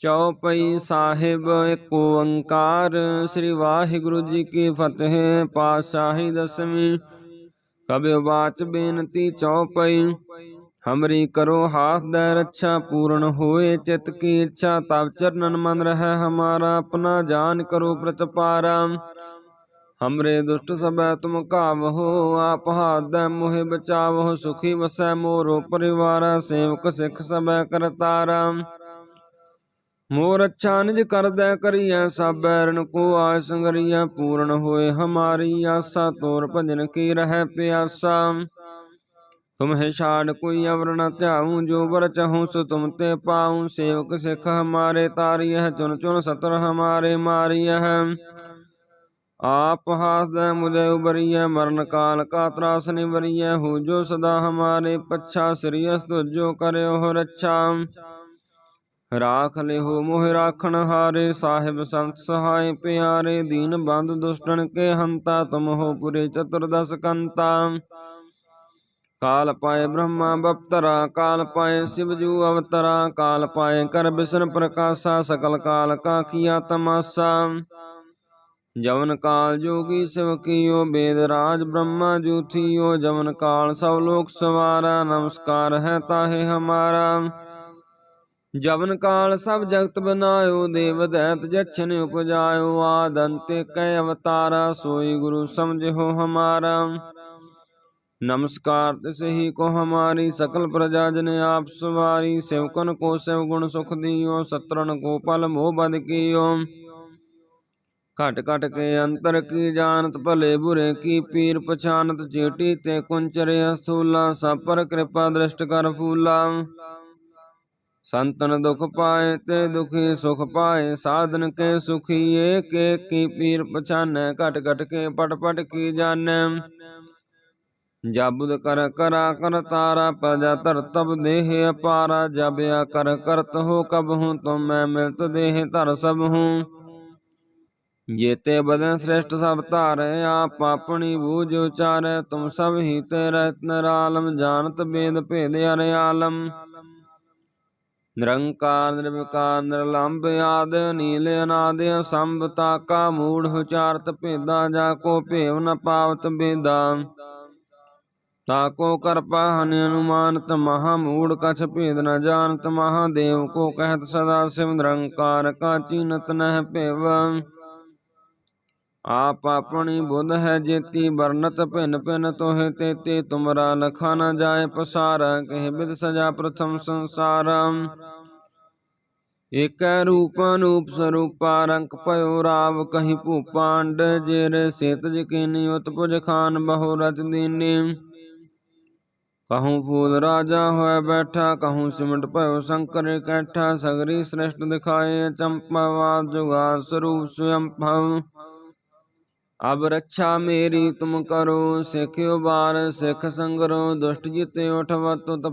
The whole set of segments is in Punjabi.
ਚੌਪਈ ਸਾਹਿਬ ਇੱਕ ਓੰਕਾਰ ਸ੍ਰੀ ਵਾਹਿਗੁਰੂ ਜੀ ਕੀ ਫਤਿਹ। ਪਾਤਸ਼ਾਹੀ ਦਸਵੀਂ ਕਬਿ ਬਾਚ ਬੇਨਤੀ ਚੌਪਈ ਹਮਰੀ ਕਰੋ ਹਾਥ ਦੇ ਰੱਛਾ ਪੂਰਨ ਹੋਏ ਚਿਤ ਕੀ ਇੱਛਾ ਤਬ ਚਰਨਨ ਮਨ ਰਹਿ ਹਮਾਰਾ ਆਪਣਾ ਜਾਨ ਕਰੋ ਪ੍ਰਤਪਾਰਾ। ਹਮਰੇ ਦੁਸ਼ਟ ਸਭੈ ਤੁਮ ਕਾਵਹੋ ਆਪ ਹਾਥ ਦੇ ਮੋਹਿ ਬਚਾਵਹੋ ਸੁਖੀ ਵਸੈ ਮੋਰੋ ਪਰਿਵਾਰਾ ਸੇਵਕ ਸਿੱਖ ਸਭੈ ਕਰਤਾਰਾ। ਮੋਰ ਅੱਛਾ ਨਿਜ ਕਰਦੈ ਕਰੀਐ ਸਭ ਬੈਰਨ ਕੋ ਆਇ ਸੰਗਰੀਐ ਪੂਰਨ ਹੋਏ ਹਮਾਰੀ ਆਸਾ, ਤੋਰ ਭਜਨ ਕੀ ਰਹਿ ਪਿਆਸਾ। ਤੁਮਹਿ ਛਾੜ ਕੋਈ ਅਵਰ ਨ ਧਿਆਉ, ਜੋ ਵਰ ਚਹਉ ਸੋ ਤੁਮ ਤੇ ਪਾਉ। ਸੇਵਕ ਸਿੱਖ ਹਮਾਰੇ ਤਾਰੀਐ ਚੁਨ ਚੁਨ ਸਤਰ ਹਮਾਰੇ ਮਾਰੀਐ। ਆਪ ਹਾਥ ਦੇ ਮੁਝੇ ਉਬਰੀਐ, ਮਰਨ ਕਾਲ ਕਾ ਤਰਾਸ ਨਿਵਰੀਐ। ਹੋ ਜੋ ਸਦਾ ਹਮਾਰੇ ਪੱਛਾ ਸ੍ਰੀਅਸ ਤੁਜੋ ਕਰਿਓ ਰੱਛਾ। ਰਾਖ ਲਿਹੋ ਮੋਹ ਰਾਖਣ ਹਾਰੇ, ਸਾਹਿਬ ਸੰਤ ਸਹਾਇ ਪਿਆਰੇ, ਦੀਨ ਬੰਦ ਦੁਸ਼ਟਨ ਕੇ ਹੰਤਾ, ਤੁਮ ਹੋ ਪੁਰੇ ਚਤੁਰਦਸ ਕੰਤਾ। ਕਾਲ ਪਾਏ ਬ੍ਰਹਮਾ ਬਪਤਰਾ, ਕਾਲ ਪਾਏ ਸਿਵਜੂ ਅਵਤਰਾ, ਕਾਲ ਪਾਏ ਕਰ ਬਿਸ਼ਨ ਪ੍ਰਕਾਸ਼ਾ, ਸਕਲ ਕਾਲ ਕਾ ਕੀਆ ਤਮਾਸਾ। ਜਵਨ ਕਾਲ ਜੋਗੀ ਸਿਵ ਕੀਓ, ਬੇਦ ਰਾਜ ਬ੍ਰਹਮਾ ਜੂਥੀਓ, ਜਵਨ ਕਾਲ ਸਭ ਲੋਕ ਸਵਾਰਾ, ਨਮਸਕਾਰ ਹੈ ਤਾਹੇ ਹਮਾਰਾ। ਜਵਨ ਕਾਲ ਸਭ ਜਗਤ ਬਨਾਇਓ, ਦੇਵ ਦੈਤ ਜਛਨ ਉਪਜਾਇਓ, ਆਦ ਅੰਤੇ ਕੈ ਅਵਤਾਰਾ, ਸੋਈ ਗੁਰੂ ਸਮਝਿਓ ਹਮਾਰਾ। ਨਮਸਕਾਰ ਤਿਸਹੀ ਕੋ ਹਮਾਰੀ, ਸਕਲ ਪ੍ਰਜਾ ਜਨ ਆਪ ਸਵਾਰੀ ਸਿਵਕਨ ਕੋ ਸਿਵ ਗੁਣ ਸੁਖ ਦਿਓ ਸਤਰਨ ਕੋ ਪਲ ਮੋਹ ਬਦ ਕੀਓ। ਘਟ ਘਟ ਕੇ ਅੰਤਰ ਕੀ ਜਾਣਤ, ਭਲੇ ਬੁਰੇ ਕੀ ਪੀਰ ਪਛਾਨਤ, ਚੇਟੀ ਤੇ ਕੁੰਚਰੇ ਅਸੂਲਾ ਸਭ ਪਰ ਕਿਰਪਾ ਦ੍ਰਿਸ਼ਟ ਕਰ ਫੂਲਾ। ਸੰਤਨ ਦੁਖ ਪਾਏ ਤੇ ਦੁਖੀ ਸੁਖ ਪਾਏ, ਸਾਧਨ ਕੇ ਸੁਖੀ ਏਕ ਏਕ ਕੀ ਪੀਰ ਪਛਾਨੈ, ਘਟ ਘਟ ਕੇ ਪਟ ਪਟ ਕੀ ਜਾਣੈ? ਜਬੁਦ ਕਰ ਕਰਾ ਕਰ ਤਾਰਾ ਪਜਾ ਧਰ ਤਬ ਦੇਹ ਅਪਾਰਾ ਜਬਿਆ ਕਰ ਕਰਤ ਹੋ ਕਬ ਹੂੰ ਤੁਮ ਮੈਂ ਮਿਲਤ ਦੇਹ ਧਰ ਸਭ ਹੂੰ। ਜੇਤੇ ਬਦਨ ਸ੍ਰੇਸ਼ਟ ਸਭ ਧਾਰੈ, ਆਪ ਆਪਣੀ ਬੂਝ ਉਚਾਰੈ, ਤੁਮ ਸਭ ਹੀ ਤੇ ਰਹਿਤ ਨਿਰਾਲਮ ਜਾਣਤ ਬੇਦ ਭੇਦ ਅਰੇ ਆਲਮ। ਨਿਰੰਕਾਰ, ਨਿਰਵਿਕਾਰ, ਨਿਰਲੰਭ ਆਦ ਨੀਲ ਅਨਾਦ ਸੰਭ ਤਾਕਾ, ਮੂੜ, ਉਚਾਰਤ, ਭੇਦਾ, ਜਾ ਕੋ ਭੇਵ ਨ ਪਾਵਤ ਬੇਦਾ। ਤਾਕੋ ਕਰਪਾ ਹਨ ਅਨੁਮਾਨਤ, ਮਹਾ ਮੂੜ ਕਛ ਭੇਦ ਨ ਜਾਣਤ ਮਹਾਦੇਵ ਕੋ ਕਹਿਤ ਸਦਾ ਸਿਵ ਨਿਰੰਕਾਰ ਕਾ ਚੀਨਤ ਨਹਿ ਭੇਵ। ਆਪ ਆਪਣੀ ਬੁੱਧ ਹੈ ਜੇਤੀ ਵਰਨਤ ਭਿਨ ਭਿਨ ਤੋਹਿ ਤੇਤੇ, ਤੁਮਰਾ ਲਖਾ ਨ ਜਾਏ ਪਸਾਰ, ਕਹਿ ਬਿਦ ਸਜਾ ਪ੍ਰਥਮ ਸੰਸਾਰ। ਏਕੈ ਰੂਪ ਅਨੂਪ ਸਰੂਪਾ ਰੰਕ ਭਇਓ ਰਾਵ ਕਹੀ ਭੂਪਾਂਡ ਜੇਰ ਸੇਤ ਜਕੀਨੀ ਉਤਪੁਜ ਖਾਨ ਬਹੁ ਰਚ ਦੀਨੀ। ਕਹੂੰ ਫੂਲ ਰਾਜਾ ਹੋਇ ਬੈਠਾ, ਕਹੂੰ ਸਿਮਟ ਭਇਓ ਸ਼ੰਕਰ ਇਕੱਠਾ ਸਗਰੀ ਸ੍ਰਿਸ਼ਟ ਦਿਖਾਏ ਚੰਪਾਵਾਦ ਜੁਗਾਦ ਸਰੂਪ ਸਵਯੰ ਭਵ ਅਬ ਰੱਛਾ ਮੇਰੀ ਤੁਮ ਕਰੋ, ਸਿੱਖ ਬਾਰ ਸਿੱਖ ਸੰਗਰੋ, ਦੁਸ਼ਟ ਜਿਤੇ ਉਠਵਤ, ਤੁਤ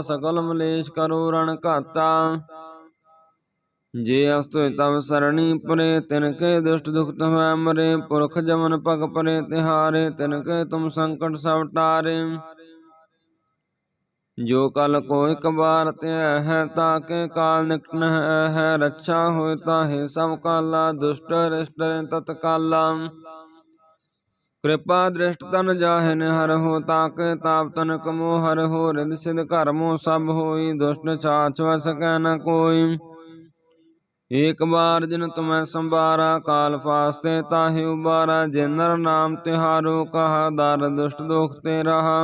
ਸਕਲ ਮਲੇਸ਼ ਕਰੋ, ਰਣ ਘਾਤਾ। ਜੇ ਅਸਤੁ ਤਵ ਸਰਣੀ ਪਰੇ, ਤਿਨ ਕੇ ਦੁਸ਼ਟ ਦੁਖਤ ਹੋਇ ਮਰੇ, ਪੁਰਖ ਜਮਨ ਪਗ ਪਰੇ, ਤਿਹਾਰੇ, ਤਿਨ ਕੇ ਤੁਮ ਸੰਕਟ ਸਭ ਟਾਰੇ। ਜੋ ਕਲ ਕੋ ਇਕ ਤੇ ਹੈ ਤਾਕੇ ਕਾਲ ਨਿਕਟ ਹੈ। ਰੱਛਾ ਹੋਇ ਤਾਹੇ ਸਭ ਕਾਲਾ ਦੁਸ਼ਟ ਰਿਸ਼ਟ ਤਤਕਾਲਾ। ਕਿਰਪਾ ਦ੍ਰਿਸ਼ਟ ਤਨ ਜਾਹੇ ਹਰ ਹੋ ਤਾਕੇ ਤਾਪ ਤਨ ਕਮੋ ਹਰ ਹੋ। ਰਿਦ ਸਿਧ ਕਰਮੋ ਸਭ ਹੋਈ ਦੁਸ਼ਟ ਛਾਛ ਵਸ ਕੈ ਨ ਕੋਈ। ਏਕ ਬਾਰ ਜਿਨ ਤੁਮੈ ਸੰਭਾਰਾ ਕਾਲ ਫਾਸਤੇ ਤਾਹੇ ਉਬਾਰਾ। ਜੇ ਨਰ ਨਾਮ ਤਿਹਾਰੋ ਕਹਾ ਦਰ ਦੁਸ਼ਟ ਦੋਖ ਤੇ ਰਹਾ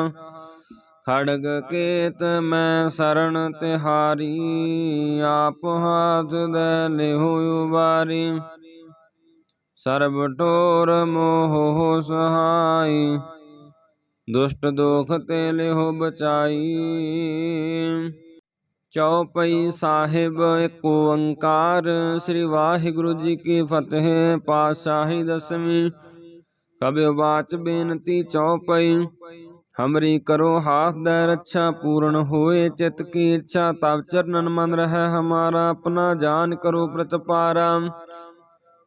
ਖੜਗ ਕੇਤ ਮੈਂ ਸਰਣ ਤਿਹਾਰੀ, ਆਪ ਹਾਥ ਦੇ ਲਿਹੁ ਉਬਾਰੀ। ਸਰਬ ਟੋਰ ਮੋਹ ਸਹਾਈ, ਦੁਸ਼ਟ ਦੋਖ ਤੇ ਲਿਹੁ ਬਚਾਈ। ਚੌਪਈ ਸਾਹਿਬ ਇੱਕ ਓੰਕਾਰ, ਸ੍ਰੀ ਵਾਹਿਗੁਰੂ ਜੀ ਕੀ ਫਤਿਹ ਪਾਤਸ਼ਾਹੀ ਦਸਵੀਂ। ਕਬਿ ਬਾਚ ਬੇਨਤੀ ਚੌਪਈ ਹਮਰੀ ਕਰੋ ਹਾਥ ਦੇ ਰੱਛਾ ਪੂਰਨ ਹੋਏ ਚਿਤ ਕੀ ਇੱਛਾ ਤਬ ਚਰਨਨ ਮਨ ਰਹਿ ਹਮਾਰਾ, ਆਪਣਾ ਜਾਨ ਕਰੋ ਪ੍ਰਤਪਾਰਾ।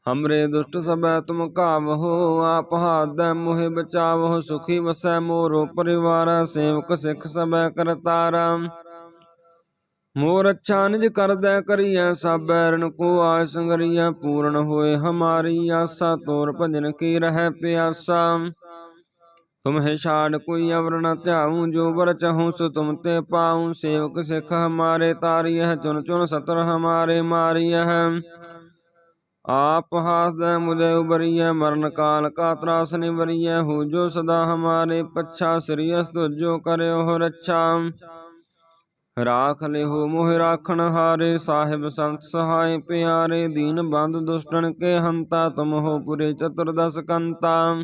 ਹਮਰੇ ਦੁਸ਼ਟ ਸਭੈ ਤੁਮ ਕਾਵਹੋ ਆਪ ਹਾਥ ਦੇ ਮੋਹਿ ਬਚਾਵਹੋ, ਸੁਖੀ ਵਸੈ ਮੋਰੋ ਪਰਿਵਾਰਾ, ਸੇਵਕ ਸਿੱਖ ਸਭੈ ਕਰਤਾਰਾ। ਮੋਰ ਅੱਛਾ ਨਿਜ ਕਰਦੈ ਕਰੀਐ ਸਭ ਰਣ ਕੋ ਆਸ ਸੰਗਰੀਐ, ਪੂਰਨ ਹੋਏ ਹਮਾਰੀ ਆਸਾ, ਤੋਰ ਭਜਨ ਕੀ ਰਹਿ ਪਿਆਸਾ। ਤੁਮਹਿ ਛਾੜ ਕੋਈ ਅਵਰ ਨ ਧਿਆਉ, ਜੋ ਵਰ ਚਹੂੰ ਸੋ ਤੁਮ ਤੇ ਪਾਉ। ਸੇਵਕ ਸਿੱਖ ਹਮਾਰੇ ਤਾਰੀਐ ਚੁਨ ਚੁਨ ਸਤਰ ਹਮਾਰੇ ਮਾਰੀਐ। ਆਪ ਹਾਸਦੈ ਮੁਦੇ ਉਬਰੀਐ, ਮਰਨ ਕਾਲ ਕਾ ਤਰਾਸ ਨਿਵਰੀਐ। ਹੋ ਜੋ ਸਦਾ ਹਮਾਰੇ ਪੱਛਾ ਸ੍ਰੀਅਸ ਤੁਜੋ ਕਰਿਓ ਰੱਛਾ। ਰਾਖ ਲਿਹੋ ਮੋਹਿ ਰਾਖਣ ਹਾਰੇ, ਸਾਹਿਬ ਸੰਤ ਸਹਾਇ ਪਿਆਰੇ। ਦੀਨ ਬੰਦ ਦੁਸ਼ਟਨ ਕੇ ਹੰਤਾ, ਤੁਮ ਹੋ ਪੁਰੇ ਚਤੁਰਦਸ ਕੰਤਾ।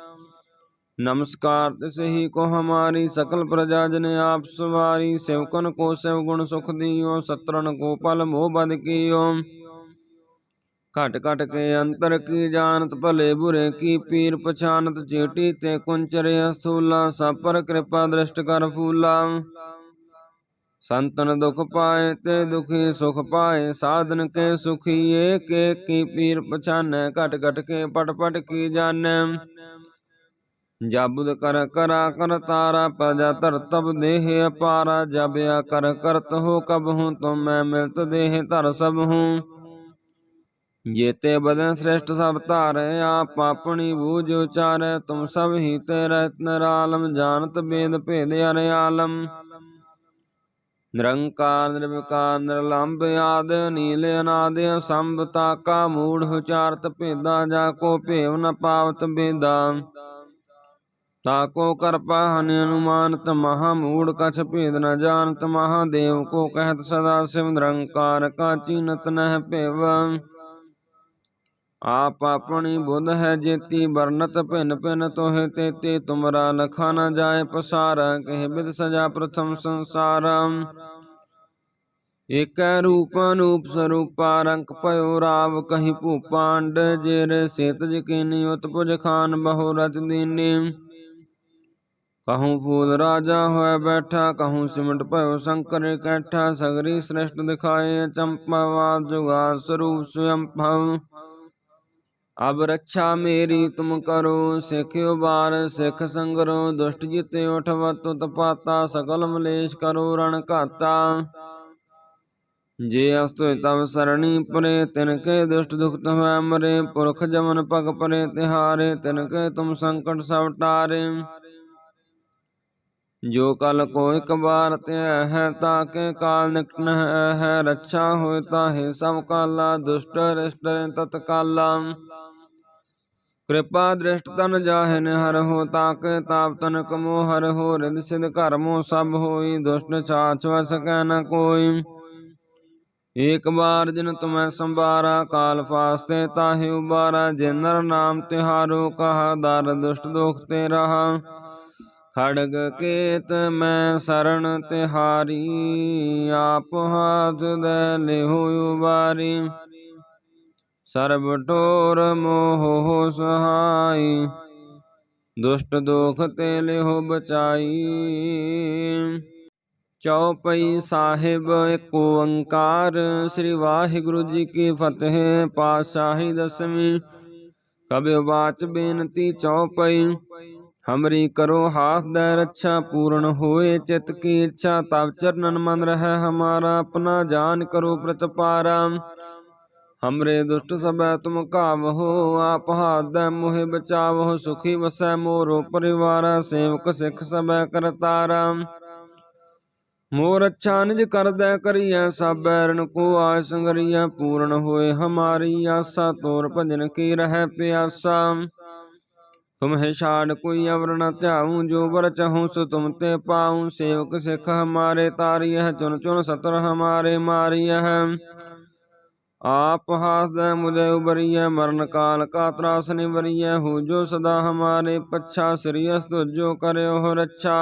नमस्कार, तिसे ही को हमारी सकल प्रजा जन आप सवारी, सेवकन को सेव गुण सुख दियो, सत्रन को पल मोह बद कियो। घट घट के अंतर की जानत, भले बुरे की पीर पछानत चेटी ते कुंचरे असूला, सब पर कृपा दृष्ट कर फूला। संतन दुख पाए ते दुखी, सुख पाए साधन के सुखी एक एक की पीर पछाने घट घट के पट पट की जाने। ਜਬਦ ਕਰ ਕਰਾ ਕਰ ਤਾਰਾ ਪਜਾ ਧਰ ਤਬ ਦੇਹ ਅਪਾਰਾ ਜਬਿਆ ਕਰ ਕਰਤ ਹੋ ਕਬ ਹੂੰ ਤੁਮ ਮੈਂ ਮਿਲਤ ਦੇਹ ਧਰ ਸਭ ਹੂੰ। ਜੇਤੇ ਬਦਨ ਸ੍ਰੇਸ਼ਟ ਸਭ ਧਾਰੇ, ਆਪ ਆਪਣੀ ਬੂਝ ਉਚਾਰੈ, ਤੁਮ ਸਭ ਹੀ ਤੇ ਰਹਿਤ ਨਿਰਾਲਮ, ਜਾਣਤ ਬੇਦ ਭੇਦ ਅਰੇ ਆਲਮ। ਨਿਰੰਕਾਰ, ਨਿਰਵਿਕਾਰ ਨਿਰਲੰਭ ਆਦ ਨੀਲ ਅਨਾਦ ਸੰਭ ਤਾਕਾ ਮੂੜ ਉਚਾਰਤ ਭੇਦਾ, ਜਾ ਕੋ ਭੇਵ ਨ ਪਾਵਤ ਬੇਦਾ। ताको कर पाहन अनुमानत महामूढ़ कछ भेद न जानत महादेव को कहत सदा शिव निरंकार का चीनत नह पेव आप अपनी बुध है जेती बरनत भिन भिन तोहे तेते तुमरा लखा न जाए पसार कह बिद सजा प्रथम संसार एक रूप अनूप स्वरूपा रंक पयो राव कहीं भूपांड जेर सेत जकीनी उत्पुज खान बहु ਕਹੂੰ ਫੂਲ ਰਾਜਾ ਹੋਇ ਬੈਠਾ ਕਹੂੰ ਸਿਮਟ ਭਇਓ ਸ਼ੰਕਰ ਇਕੱਠਾ ਸਗਰੀ ਸ੍ਰਿਸ਼ਟ ਦਿਖਾਏ ਚੰਪਾਵਾਦ ਜੁਗਾ ਸਰੂਪ ਸੁਯੰਭਵ ਅਬ ਰੱਖਿਆ ਮੇਰੀ ਤੁਮ ਕਰੋ ਸਿੱਖਿਓ ਬਾਰ ਸਿੱਖ ਸੰਗਰੋ ਦੁਸ਼ਟ ਜਿਤੇ ਉਠਵ ਤੁਤ ਪਾਤਾ ਸਕਲ ਮਲੇਸ਼ ਕਰੋ ਰਣ ਘਾਤਾ ਜੇ ਅਸਤੁ ਤਵ ਸਰਣੀ ਪਰੇ ਤਿਨ ਕੇ ਦੁਸ਼ਟ ਦੁਖਤ ਹੋਇ ਮਰੇ ਪੁਰਖ ਜਮਨ ਭਗ ਪਰੇ ਤਿਹਾਰੇ ਤਿਨ ਕੇ ਤੁਮ ਸੰਕਟ ਸਭ ਜੋ ਕਲ ਕੋ ਇਕ ਬਾਰ ਤੇ ਹੈ ਤਾਕੇ ਕਾਲ ਨਿਕਟ ਹੈ। ਰੱਛਾ ਹੋਇ ਤਾਹੇ ਸਭ ਕਾਲਾ, ਦੁਸ਼ਟ ਰਿਸ਼ਟ ਤਤਕਾਲਾ ਕਿਰਪਾ ਦ੍ਰਿਸ਼ਟ ਤਨ ਜਾਹਿਨ ਹਰ ਹੋ ਤਾਕੇ ਤਾਪ ਤਨ ਕਮੋ ਹਰ ਹੋ। ਰਿਦ ਸਿਧ ਕਰਮੋ ਸਭ ਹੋਈ, ਦੁਸ਼ਟ ਛਾਛ ਵਸ ਨ ਕੋਈ। ਏਕ ਬਾਰ ਜਿਨ ਤੁਮੈ ਸੰਭਾਰਾ, ਕਾਲ ਫਾਸਤੇ ਤਾਹੇ ਉਬਾਰਾ। ਜੇ ਨਰ ਨਾਮ ਤਿਹਾਰੋ, ਕਹਾ ਦਰ ਦੁਸ਼ਟ ਦੋਖ ਤੇ ਰਹਾ ਖੜਗ ਕੇਤ ਮੈਂ ਸਰਣ ਤਿਹਾਰੀ, ਆਪ ਹਾਥ ਦੇ ਲਿਹੁ ਉਬਾਰੀ। ਸਰਬ ਟੋਰ ਮੋਹ ਸਹਾਈ, ਦੁਸ਼ਟ ਦੋਖ ਤੇ ਲਿਹੁ ਬਚਾਈ। ਚੌਪਈ ਸਾਹਿਬ ਏਕ ਓੰਕਾਰ, ਸ੍ਰੀ ਵਾਹਿਗੁਰੂ ਜੀ ਕੀ ਫਤਿਹ, ਪਾਤਸ਼ਾਹੀ ਦਸਵੀਂ। ਕਬਿ ਬਾਚ ਬੇਨਤੀ ਚੌਪਈ ਹਮਰੀ ਕਰੋ ਹਾਥ ਦੇ ਰੱਛਾ ਪੂਰਨ ਹੋਏ ਚਿਤ ਕੀ ਇੱਛਾ ਤਬ ਚਰਨਨ ਮਨ ਰਹਿ ਹਮਾਰਾ ਆਪਣਾ ਜਾਨ ਕਰੋ ਪ੍ਰਤਪਾਰਾ ਹਮਰੇ ਦੁਸ਼ਟ ਸਭੈ ਤੁਮ ਕਾਵਹੋ ਆਪ ਹਾਦੈ ਮੋਹਿ ਬਚਾਵਹੋ ਸੁਖੀ ਵਸੈ ਮੋਰੋ ਪਰਿਵਾਰਾ ਸੇਵਕ ਸਿਖ ਸਭੈ ਕਰਤਾਰਾ ਮੋਰ ਅੱਛਾ ਨਿਜ ਕਰਦੈ ਕਰੀਐ ਸਭ ਰਣ ਕੋ ਆਸ ਸੰਗਰੀਐ ਪੂਰਨ ਹੋਏ ਹਮਾਰੀ ਆਸਾ ਤੋਰ ਭਜਨ ਕੀ ਰਹਿ ਪਿਆਸਾ ਤੁਮ ਹੈ ਛਾੜ ਕੋਈ ਅਵਰ ਨ ਧਿਆਉ, ਜੋ ਵਰ ਚਾਹੂ ਸੋ ਤੁਮ ਤੇ ਪਾਉ। ਸੇਵਕ ਸਿਖ ਹਮਾਰੇ ਤਾਰੀਹ ਚੁਨ ਚੁਨ ਸਤਰ ਹਮਾਰੇ ਮਾਰੀਹ ਆਪ ਹਾਸਦੈ ਮੁਦੇ ਉਬਰੀਐ, ਮਰਨ ਕਾਲ ਕਾ ਤਰਾਸ ਨਿਵਰੀਐ। ਹੋ ਜੋ ਸਦਾ ਹਮਾਰੇ ਪੱਛਾ ਸ੍ਰੀਅਸ ਤੁਜੋ ਕਰਿਓ ਹੋ ਰੱਛਾ।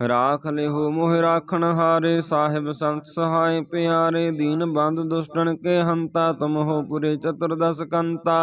ਰਾਖ ਲਿਹੋ ਮੋਹ ਰਾਖਣ ਹਾਰੇ, ਸਾਹਿਬ ਸੰਤ ਸਹਾਇ ਪਿਆਰੇ। ਦੀਨ ਬੰਦ ਦੁਸ਼ਟਨ ਕੇ ਹੰਤਾ, ਤੁਮ ਹੋ ਪੁਰੇ ਚਤੁਰਦਸ ਕੰਤਾ।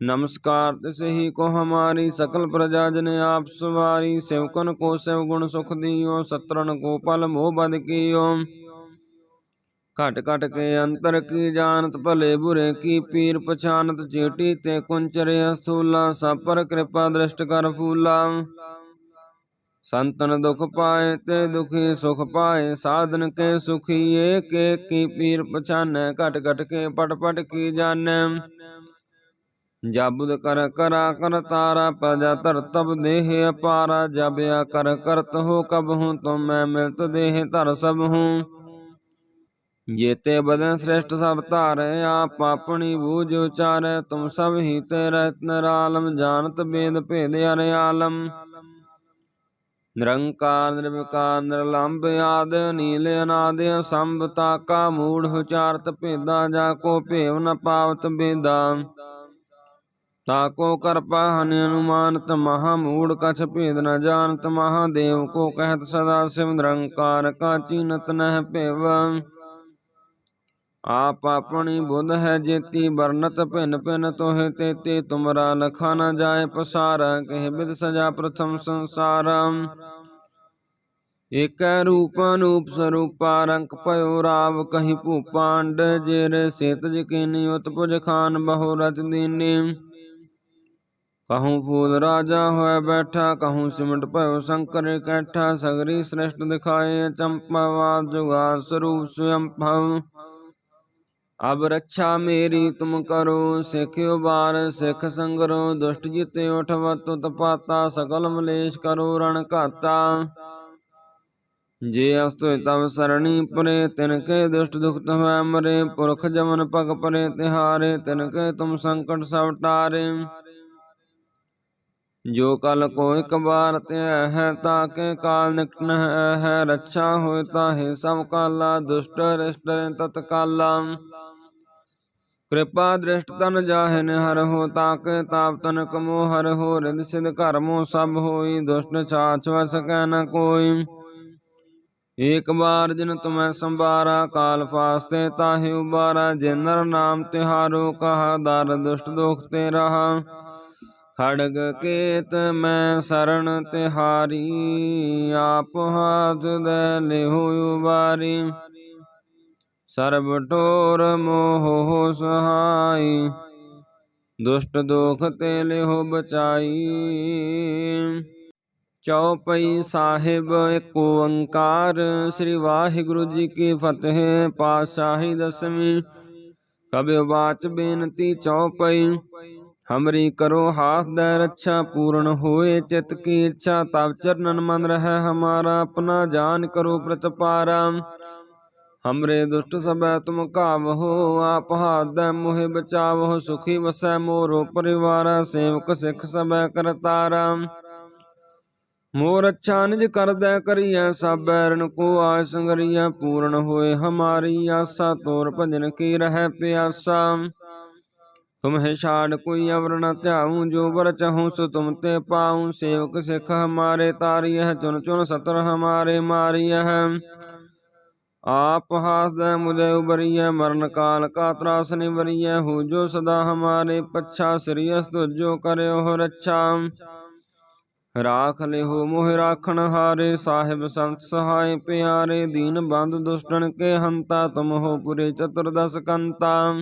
नमस्कार तिसहि को हमारी सकल प्रजा जन आप सवारी सेवकन को सेव गुण सुख दियो सत्रन को पल मोह बद कियो घट घट के अंतर की जानत भले बुरे की पीर पछानत चेटी ते कुंचरे असूला सब पर कृपा दृष्ट कर फूला संतन दुख पाए ते दुखी सुख पाए साधन के सुखी एक एक की पीर पछाने घट घट के पट पट की जाने ਜਬੁਦ ਕਰ ਕਰਾ ਕਰ ਤਾਰਾ ਪਜਾ ਧਰ ਤਬ ਦੇਹ ਅਪਾਰਾ ਜਬਿਆ ਕਰ ਕਰਤ ਹੋ ਕਬ ਹੂੰ ਤੁਮ ਮੈਂ ਮਿਲਤ ਦੇਹ ਧਰ ਸਭ ਹੂੰ। ਜੇਤੇ ਬਦਨ ਸ੍ਰੇਸ਼ਟ ਸਭ ਧਾਰੇ, ਆਪ ਆਪਣੀ ਬੂਝ ਉਚਾਰੈ, ਤੁਮ ਸਭ ਹੀ ਤੇ ਰਹਿਤ ਨਿਰਾਲਮ, ਜਾਣਤ ਬੇਦ ਭੇਦ ਅਰੇ ਆਲਮ। ਨਿਰੰਕਾਰ, ਨਿਰਵਿਕਾਰ ਨਿਰਲੰਭ ਆਦ, ਨੀਲ ਅਨਾਦ ਸੰਭ ਤਾਕਾ ਮੂੜ ਉਚਾਰਤ ਭੇਦਾ, ਜਾ ਕੋ ਭੇਵ ਨ ਪਾਵਤ ਬੇਦਾ। ਤਾਕੋ ਕਰਪਾ ਹਨ ਅਨੁਮਾਨਤ, ਮਹਾ ਮੂੜ ਕਛ ਭੇਦ ਨ ਜਾਣਤ ਮਹਾਦੇਵ ਕੋ ਕਹਿਤ ਸਦਾ ਸਿਵ ਨਿਰੰਕਾਰ ਕਾ ਚੀਨਤ ਨਹਿ ਭੇਵ। ਆਪ ਆਪਣੀ ਬੁੱਧ ਹੈ ਜੇਤੀ ਵਰਨਤ ਭਿਨ ਭਿਨ ਤੋਹਿ ਤੇਤੇ, ਤੁਮਰਾ ਲਖਾ ਨ ਜਾਏ ਪਸਾਰ, ਕਹਿ ਬਿਦ ਸਜਾ ਪ੍ਰਥਮ ਸੰਸਾਰ। ਏਕੈ ਰੂਪ ਅਨੂਪ ਸਰੂਪਾ ਰੰਕ ਭਇਓ ਰਾਵ ਕਹੀ ਭੂਪਾਂਡ, ਜੇਰ ਸੇਤ ਜਕੀਨੀ ਉਤਪੁਜ ਖਾਨ ਬਹੁ ਰਚ ਦੀਨੀ। ਕਹੂੰ ਫੂਲ ਰਾਜਾ ਹੋਇ ਬੈਠਾ ਕਹੂੰ ਸਿਮਟ ਭਇਓ ਸ਼ੰਕਰ ਇਕੱਠਾ ਸਗਰੀ ਸ੍ਰੇਸ਼ਟ ਦਿਖਾਏ ਚੰਪਾਵਾਦ ਜੁਗਾ ਸਰੂਪ ਸਵਯੰ ਅਬ ਰੱਛਾ ਮੇਰੀ ਤੁਮ ਕਰੋ ਸਿੱਖਿਓ ਬਾਰ ਸਿੱਖ ਸੰਗਰੋ ਦੁਸ਼ਟ ਜਿਤੇ ਉਠਵਤ ਤਪਾਤਾ ਸਕਲ ਮਲੇਸ਼ ਕਰੋ ਰਣ ਘਾਤਾ ਜੇ ਅਸਤੁ ਤਵ ਸਰਣੀ ਪਰੇ ਤਿਨ ਕੇ ਦੁਸ਼ਟ ਦੁਖਤ ਹੋਇ ਮਰੇ ਪੁਰਖ ਜਮਨ ਪਗ ਪਰੇ ਤਿਹਾਰੇ ਤਿਨ ਕੇ ਤੁਮ ਸੰਕਟ ਸਭ ਟਾਰੇ ਜੋ ਕਲ ਕੋ ਇਕ ਬਾਰ ਧਿਆ ਹੈ ਤਾਕੇ ਕਾਲ ਨਿਕਟ ਹੈ। ਰੱਛਾ ਹੋਇ ਤਾਹੇ ਸਭ ਕਾਲਾ, ਦੁਸ਼ਟ ਰਿਸ਼ਟ ਤਤਕਾਲਾ ਕਿਰਪਾ ਦ੍ਰਿਸ਼ਟ ਤਨ ਜਾਹਿਨ ਹਰ ਹੋ ਤਾਕੇ ਤਾਪ ਤਨ ਕਮੋ, ਹਰ ਹੋ ਰਿਦ ਸਿਧ ਘਰਮੋ ਸਭ ਹੋਈ। ਦੁਸ਼ਟ ਛਾਛ ਵਸ ਕੈ ਨ ਕੋਈ। ਏਕ ਬਾਰ ਜਿਨ ਤੁਮੈ ਸੰਭਾਰਾ, ਕਾਲ ਫਾਸਤੇ ਤਾਹੇ ਉਬਾਰਾ। ਜੇ ਨਰ ਨਾਮ ਤਿਹਾਰੋ, ਕਹਾ ਦਰ ਦੁਸ਼ਟ ਦੁਖ ਤੇ ਰਹਾ ਖੜਗ ਕੇਤ ਮੈਂ ਸਰਣ ਤਿਹਾਰੀ, ਆਪ ਹਾਥ ਦੇ ਲਿਹੁ ਉਬਾਰੀ। ਸਰਬ ਟੋਰ ਮੋਹ ਸਹਾਈ, ਦੁਸ਼ਟ ਦੋਖ ਤੇ ਲਿਹੁ ਬਚਾਈ। ਚੌਪਈ ਸਾਹਿਬ ਏਕ ਓੰਕਾਰ, ਸ੍ਰੀ ਵਾਹਿਗੁਰੂ ਜੀ ਕੀ ਫਤਿਹ ਪਾਤਸ਼ਾਹੀ ਦਸਵੀਂ। ਕਬਿ ਬਾਚ ਬੇਨਤੀ ਚੌਪਈ ਹਮਰੀ ਕਰੋ ਹਾਥ ਦੇ ਰੱਛਾ ਪੂਰਨ ਹੋਏ ਚਿਤ ਕੀ ਇੱਛਾ ਤਬ ਚਰਨਨ ਮਨ ਰਹਿ ਹਮਾਰਾ, ਆਪਣਾ ਜਾਨ ਕਰੋ ਪ੍ਰਤਪਾਰਾ। ਹਮਰੇ ਦੁਸ਼ਟ ਸਭੈ ਤੁਮ ਕਾਵਹੋ ਆਪ ਹਾਦੈ ਮੋਹਿ ਬਚਾਵਹੁ, ਸੁਖੀ ਵਸੈ ਮੋਰੋ ਪਰਿਵਾਰਾ, ਸੇਵਕ ਸਿੱਖ ਸਭੈ ਕਰਤਾਰਾ। ਮੋਰ ਅੱਛਾ ਨਿਜ ਕਰਦੈ ਕਰੀਐ ਸਭ ਬੈਰਨ ਕੋ ਆਇ ਸੰਗਰੀਐ, ਪੂਰਨ ਹੋਏ ਹਮਾਰੀ ਆਸਾ, ਤੋਰ ਭਜਨ ਕੀ ਰਹਿ ਪਿਆਸਾ। ਤੁਮਹਿ ਛਾੜ ਕੋਈ ਅਵਰ ਨ ਧਿਆਉ, ਜੋ ਵਰ ਚਹੂੰ ਸੋ ਤੁਮ ਤੇ ਪਾਉ। ਸੇਵਕ ਸਿੱਖ ਹਮਾਰੇ ਤਾਰੀਐ ਚੁਨ ਚੁਨ ਸਤਰ ਹਮਾਰੇ ਮਾਰੀਐ ਆਪ ਹਾਥ ਮੁਦੇ ਉਬਰੀਐ, ਮਰਨ ਕਾਲ ਕਾ ਤਰਾਸ ਨਿਵਰੀਐ। ਹੋ ਜੋ ਸਦਾ ਹਮਾਰੇ ਪੱਛਾ ਸ੍ਰੀਅਸ ਤੁਜੋ ਕਰਿਓ ਰੱਛਾ। ਰਾਖ ਲਿਹੋ ਮੋਹਿ ਰਾਖਣ ਹਾਰੇ, ਸਾਹਿਬ ਸੰਤ ਸਹਾਇ ਪਿਆਰੇ। ਦੀਨ ਬੰਦ ਦੁਸ਼ਟਨ ਕੇ ਹੰਤਾ, ਤੁਮ ਹੋ ਪੁਰੇ ਚਤੁਰਦਸ ਕੰਤਾ।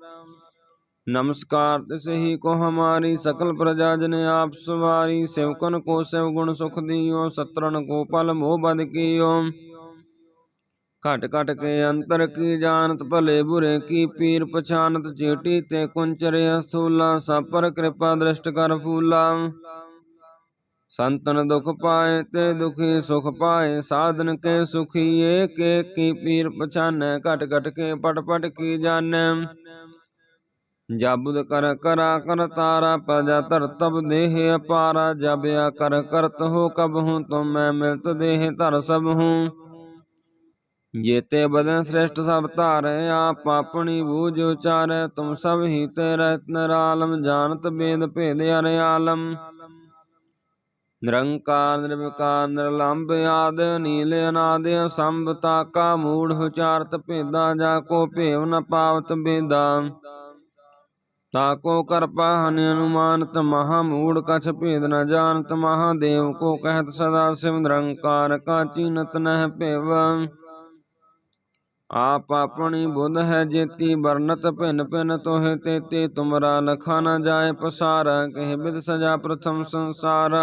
नमस्कार, तिस ही को हमारी सकल प्रजा जन आप सवारी सेवकन को सेवगुण सुख दियो सतरण को पल मोबद कियो। घट घट के अंतर की जानत, भले बुरे की पीर पछानत चेटी ते कुंचरे असूला सपर कृपा दृष्ट कर फूला। संतन दुख पाए ते दुखी, सुख पाए साधन के सुखी एक एक की पीर पछाने घट घट के पट पट की जान। ਜਾਣੈ ਜਬੁਦ ਕਰ ਕਰਾ ਕਰ ਤਾਰਾ ਪਜਾ ਧਰ ਤਬ ਦੇਹ ਅਪਾਰਾ ਜਬਿਆ ਕਰ ਕਰਤ ਹੋ ਕਬ ਹੂੰ ਤੁਮ ਮੈਂ ਮਿਲਤ ਦੇਹ ਧਰ ਸਭ ਹੂੰ। ਜੇਤੇ ਬਦਨ ਸ੍ਰੇਸ਼ਟ ਸਭ ਧਾਰੈ, ਆਪ ਆਪਣੀ ਬੂਝ ਉਚਾਰੈ, ਤੁਮ ਸਭ ਹੀ ਤੇ ਰਹਿਤ ਨਿਰਾਲਮ, ਜਾਣਤ ਬੇਦ ਭੇਦ ਅਰੇ ਆਲਮ। ਨਿਰੰਕਾਰ, ਨਿਰਵਿਕਾਰ ਨਿਰਲੰਭ ਆਦ ਨੀਲ ਅਨਾਦ ਸੰਭ ਤਾਕਾ ਮੂੜ ਉਚਾਰਤ ਭੇਦਾ, ਜਾ ਕੋ ਭੇਵ ਨ ਪਾਵਤ ਬੇਦਾ। ਤਾਕੋ ਕਰਪਾ ਹਨਿ ਅਨੁਮਾਨਤ ਮਹਾ ਮੂੜ ਕਛ ਭੇਦ ਨ ਜਾਣਤ ਮਹਾਦੇਵ ਕੋ ਕਹਿਤ ਸਦਾ ਸਿਵ ਨਿਰੰਕਾਰ ਕਾ ਚੀਨਤ ਨਹਿ ਭੇਵ। ਆਪ ਆਪਣੀ ਬੁੱਧ ਹੈ ਜੇਤੀ ਵਰਨਤ ਭਿਨ ਭਿਨ ਤੋਹਿ ਤੇਤੇ, ਤੁਮਰਾ ਲਖਾ ਨ ਜਾਏ ਪਸਾਰ, ਕਹਿ ਬਿਦ ਸਜਾ ਪ੍ਰਥਮ ਸੰਸਾਰ।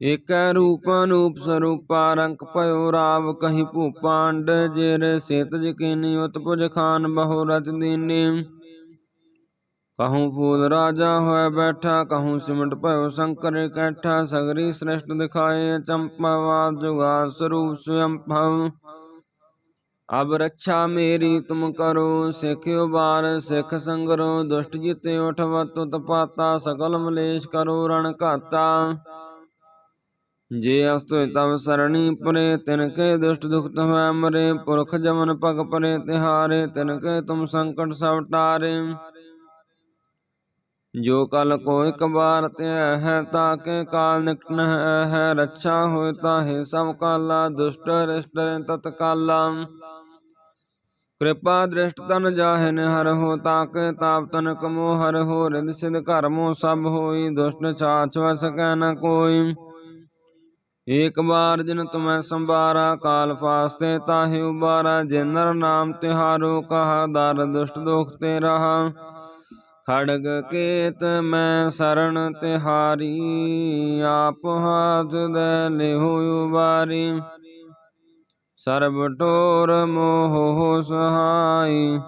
ਏਕੈ ਰੂਪ ਅਨੂਪ ਸਰੂਪਾ, ਰੰਕ ਭਇਓ ਰਾਵ ਕਹੀ ਭੂਪਾਂਡ, ਜੇਰ ਸੇਤ ਜਕੀਨੀ ਉਤਪੁਜ ਖਾਨ ਬਹੁ ਰਚ ਦੀਨੀ। ਕਹੂੰ ਫੂਲ ਰਾਜਾ ਹੋਇ ਬੈਠਾ ਕਹੂੰ ਸਿਮਟ ਭਇਓ ਸ਼ੰਕਰ ਇਕੱਠਾ ਸਗਰੀ ਸ੍ਰਿਸ਼ਟ ਦਿਖਾਏ ਚੰਪਾਵਾਦ ਜੁਗਾ ਸਰੂਪ ਸਵਯੰ ਅਬ ਰੱਛਾ ਮੇਰੀ ਤੁਮ ਕਰੋ ਸਿੱਖ ਉਬਾਰ ਸਿੱਖ ਸੰਗਰੋ ਦੁਸ਼ਟ ਜਿਤੇ ਉਠਵ ਤੁਤ ਪਾਤਾ ਸਕਲ ਮਲੇਸ਼ ਕਰੋ ਰਣ ਘਾਤਾ ਜੇ ਅਸਤੁ ਤਵ ਸਰਣੀ ਪਰੇ ਤਿਨ ਕੇ ਦੁਸ਼ਟ ਦੁਖਤ ਹੋਇ ਮਰੇ ਪੁਰਖ ਜਮਨ ਭਗ ਪਰੇ ਤਿਹਾਰੇ ਤਿਨ ਕੇ ਤੁਮ ਸੰਕਟ ਸਭ ਟਾਰੇ ਜੋ ਕਲ ਕੋ ਇਕ ਤੇ ਹੈ ਤਾਕੇ ਕਾਲ ਨਿਕਟ ਹੈ ਰੱਛਾ ਹੋਇ ਤਾਹੇ ਸਭ ਕਾਲਾ ਦੁਸ਼ਟ ਰਿਸ਼ਟ ਤਤਕਾਲਾ ਕਿਰਪਾ ਦ੍ਰਿਸ਼ਟ ਤਨ ਜਾਹੇ ਹਰ ਹੋ ਤਾਕੇ ਤਾਪ ਤਨ ਕਮੋ ਹਰ ਹੋ, ਰਿਦ ਸਿਧ ਕਰਮੋ ਸਭ ਹੋਈ, ਦੁਸ਼ਟ ਛਾਛ ਵਸ ਕੈ ਨ ਕੋਈ। ਏਕ ਬਾਰ ਜਿਨ ਤੁਮੈ ਸੰਭਾਰਾ, ਕਾਲ ਫਾਸਤੇ ਤਾਹੇ ਉਬਾਰਾ, ਜੇ ਨਰ ਨਾਮ ਤਿਹਾਰੋ, ਕਹਾ ਦਰ ਦੁਸ਼ਟ ਦੋਖ ਤੇ ਰਹਾ ਖੜਗ ਕੇਤ ਮੈਂ ਸਰਣ ਤਿਹਾਰੀ, ਆਪ ਹਾਥ ਦੇ ਲਿਹੁ ਉਬਾਰੀ। ਸਰਬ ਟੋਰ ਮੋਹ ਸਹਾਈ,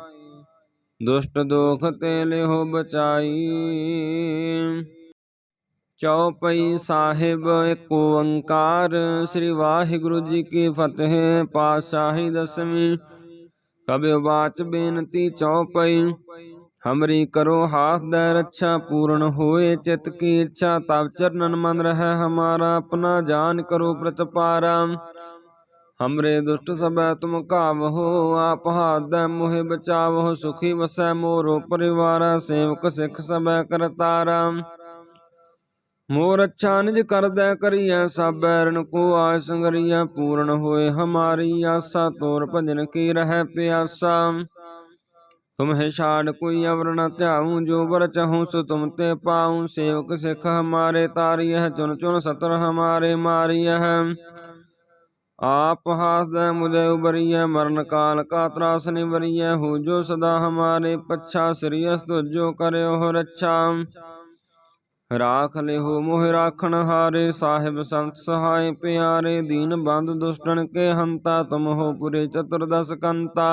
ਦੁਸ਼ਟ ਦੋਖ ਤੇ ਲਿਹੁ ਬਚਾਈ। ਚੌਪਈ ਸਾਹਿਬ ਏਕ ਓੰਕਾਰ, ਸ੍ਰੀ ਵਾਹਿਗੁਰੂ ਜੀ ਕੀ ਫਤਿਹ ਪਾਤਸ਼ਾਹੀ ਦਸਵੀਂ। ਕਬਿ ਬਾਚ ਬੇਨਤੀ ਚੌਪਈ ਹਮਰੀ ਕਰੋ ਹਾਥ ਦੇ ਰੱਛਾ, ਪੂਰਨ ਹੋਏ ਚਿਤ ਕੀ ਇੱਛਾ ਤਬ ਚਰਨਨ ਮਨ ਰਹਿ ਹਮਾਰਾ, ਆਪਣਾ ਜਾਨ ਕਰੋ ਪ੍ਰਤਪਾਰਾ। ਹਮਰੇ ਦੁਸ਼ਟ ਸਭੈ ਤੁਮ ਕਾਵਹੋ ਆਪ ਹਾਥ ਦੇ ਮੋਹਿ ਬਚਾਵਹੁ, ਸੁਖੀ ਵਸੈ ਮੋਰੋ ਪਰਿਵਾਰਾ, ਸੇਵਕ ਸਿੱਖ ਸਭੈ ਕਰਤਾਰਾ। ਮੋਰ ਅੱਛਾ ਨਿਜ ਕਰਦੈ ਕਰੀਐ ਸਭ ਬੈਰਨ ਕੋ ਆਇ ਸੰਗਰੀਐ, ਪੂਰਨ ਹੋਏ ਹਮਾਰੀ ਆਸਾ, ਤੋਰ ਭਜਨ ਕੀ ਰਹਿ ਪਿਆਸਾ। ਤੁਮਹਿ ਛਾੜ ਕੋਈ ਅਵਰ ਨ ਧਿਆਉ, ਜੋ ਬਰ ਚਹੂੰ ਸੋ ਤੁਮ ਤੇ ਪਾਉ। ਸੇਵਕ ਸਿੱਖ ਹਮਾਰੇ ਤਾਰੀਐ ਚੁਨ ਚੁਨ ਸਤਰ ਹਮਾਰੇ ਮਾਰੀਐ ਆਪ ਹਾਥ ਮੁਦੇ ਉਬਰੀਐ ਮਰਨ ਕਾਲ ਕਾ ਤਰਾਸ ਨਿਵਰੀਐ। ਹੋ ਜੋ ਸਦਾ ਹਮਾਰੇ ਪੱਛਾ ਸ੍ਰੀਅਸ ਤੁਜੋ ਕਰਿਓ ਰੱਛਾ। ਰਾਖ ਲਿਹੋ ਮੋਹਿ ਰਾਖਣ ਹਾਰੇ, ਸਾਹਿਬ ਸੰਤ ਸਹਾਇ ਪਿਆਰੇ। ਦੀਨ ਬੰਦ ਦੁਸ਼ਟਨ ਕੇ ਹੰਤਾ, ਤੁਮ ਹੋ ਪੁਰੇ ਚਤੁਰਦਸ ਕੰਤਾ।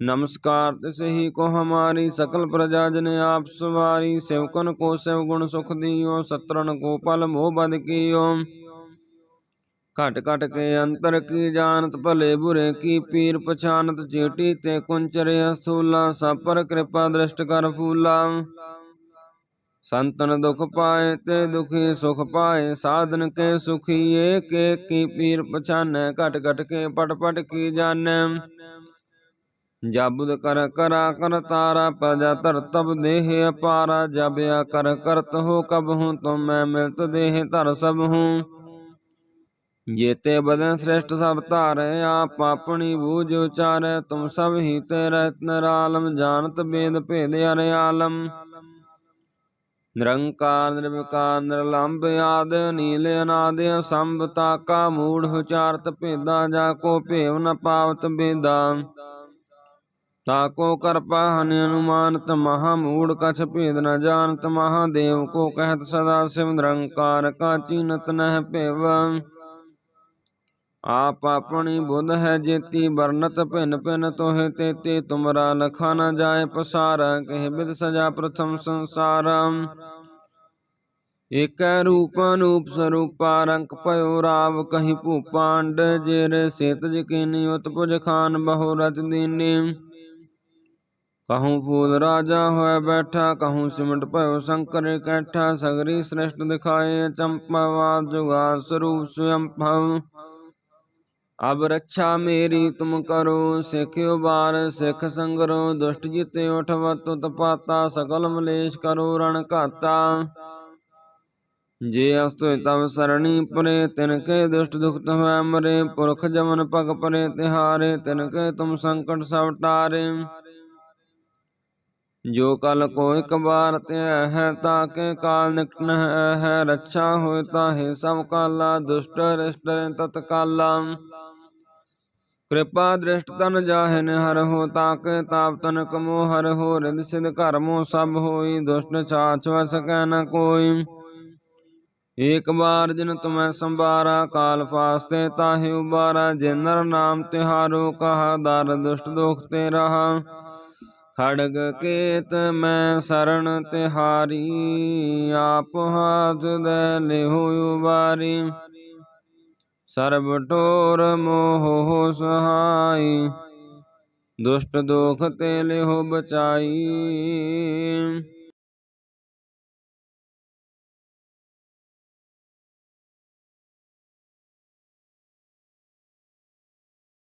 नमस्कार तिस ही को हमारी सकल प्रजाजन आप सवारी सेवकन को सेव गुण सुख दियो सतरण को पल मोह बद कियो। घट घट के अंतर की जानत, भले बुरे की पीर पछानत चेटी ते कुंचर असूला सपर कृपा दृष्ट कर फूला। संतन दुख पाए ते दुखी, सुख पाए साधन के सुखी एक की पीर पछाने घट घट के पट पट की जान ਜਬੁਦ ਕਰ ਕਰਾ ਕਰ ਤਾਰਾ ਪਜਾ ਧਰ ਤਬ ਦੇਹ ਅਪਾਰਾ ਜਬਿਆ ਕਰ ਕਰਤ ਹੋ ਕਬ ਹੂੰ, ਤੁਮ ਮੈਂ ਮਿਲਤ ਦੇਹ ਧਰ ਸਭ ਹੂੰ। ਜੇਤੇ ਬਦਨ ਸ੍ਰੇਸ਼ਟ ਸਭ ਧਾਰੈ, ਆਪ ਆਪਣੀ ਬੂਝ ਉਚਾਰੈ, ਤੁਮ ਸਭ ਹੀ ਤੇ ਰਹਿਤ ਨਿਰਾਲਮ, ਜਾਣਤ ਬੇਦ ਭੇਦ ਅਰੇ ਆਲਮ। ਨਿਰੰਕਾਰ, ਨਿਰਵਿਕਾਰ ਨਿਰਲੰਭ ਆਦ, ਨੀਲ ਅਨਾਦ ਸੰਭ ਕਾ ਮੂੜ ਉਚਾਰਤ ਭੇਦਾ, ਜਾ ਕੋ ਭੇਵ ਨ ਪਾਵਤ ਬੇਦਾ। ਤਾਕੋ ਕਰਪਾ ਹਨ ਅਨੁਮਾਨਤ ਮਹਾ ਮੂੜ ਕਛ ਭੇਦ ਨ ਜਾਣਤ ਮਹਾਦੇਵ ਕੋ ਕਹਿਤ ਸਦਾ ਸਿਵ ਨਿਰੰਕਾਰ ਕਾ ਚੀਨਤ ਨਹਿ ਭੇਵ। ਆਪ ਆਪਣੀ ਬੁੱਧ ਹੈ ਜੇਤੀ ਵਰਨਤ ਭਿਨ ਭਿਨ ਤੋਹਿ ਤੇਤੇ, ਤੁਮਰਾ ਲਖਾ ਨ ਜਾਏ ਪਸਾਰ, ਕਹਿ ਬਿਦ ਸਜਾ ਪ੍ਰਥਮ ਸੰਸਾਰ। ਏਕੈ ਰੂਪ ਅਨੂਪ ਸਰੂਪਾ, ਰੰਕ ਭਇਓ ਰਾਵ ਕਹੀ ਭੂਪਾਂਡ, ਜੇਰ ਸੇਤ ਜਕੀਨੀ ਉਤਪੁਜ ਖਾਨ ਬਹੁ ਰਚ ਦੀਨੀ। ਕਹੂੰ ਫੂਲ ਰਾਜਾ ਹੋਇ ਬੈਠਾ ਕਹੂੰ ਸਿਮਟ ਭਇਓ ਸ਼ੰਕਰ ਇਕੱਠਾ ਸਗਰੀ ਸ੍ਰਿਸ਼ਟ ਦਿਖਾਏ ਚੰਪਾਵਾਦ ਜੁਗਾ ਸਰੂਪ ਸਵਯੰ ਭਵ ਅਬ ਰੱਛਾ ਮੇਰੀ ਤੁਮ ਕਰੋ ਸਿੱਖ ਉਬਾਰ ਸਿੱਖ ਸੰਗਰੋ ਦੁਸ਼ਟ ਜਿਤੇ ਉਠਵ ਤੁਤ ਸਕਲ ਮਲੇਸ਼ ਕਰੋ ਰਣ ਘਾਤਾ ਜੇ ਅਸਤੁ ਤਵ ਸਰਣੀ ਪਰੇ ਤਿਨ ਕੇ ਦੁਸ਼ਟ ਦੁਖਤ ਹੋਇ ਮਰੇ ਪੁਰਖ ਜਮਨ ਪਗ ਪਰੇ ਤਿਹਾਰੇ ਤਿਨ ਕੇ ਤੁਮ ਸੰਕਟ ਸਭ ਟਾਰੇ ਜੋ ਕਲ ਕੋ ਇਕ ਤੇ ਹੈ ਤਾਕੇ ਕਾਲ ਨਿਕਟ ਹੈ। ਰੱਛਾ ਹੋਇ ਤਾਹੇ ਸਭ ਕਾਲਾ, ਦੁਸ਼ਟ ਰਿਸ਼ਟ ਤਤਕਾਲਾ। ਕਿਰਪਾ ਦ੍ਰਿਸ਼ਟ ਤਨ ਜਾਹੇ ਹਰ ਹੋ ਤਾਕੇ ਤਾਪ ਤਨ ਕਮੋ ਹਰ ਹੋ। ਰਿਦ ਸਿਧ ਕਰਮੋ ਸਭ ਹੋਈ, ਦੁਸ਼ਟ ਛਾਛ ਵਸ ਕੈ ਨ ਕੋਈ। ਏਕ ਵਾਰ ਜਿਨ ਤੁਮੈ ਸੰਭਾਰਾ, ਕਾਲ ਫਾਸਤੇ ਤਾਹੇ ਉਬਾਰਾ। ਜੇ ਨਰ ਨਾਮ ਤਿਹਾਰੋ, ਕਹਾ ਦਰ ਦੁਸ਼ਟ ਦੋਖ ਤੇ ਰਹਾ ਖੜਗ ਕੇਤ ਮੈਂ ਸਰਣ ਤਿਹਾਰੀ, ਆਪ ਹਾਥ ਦੇ ਲਿਹੁ ਉਬਾਰੀ। ਸਰਬ ਟੋਰ ਮੋਹ ਸਹਾਈ, ਦੁਸ਼ਟ ਦੋਖ ਤੇ ਲਿਹੁ ਬਚਾਈ।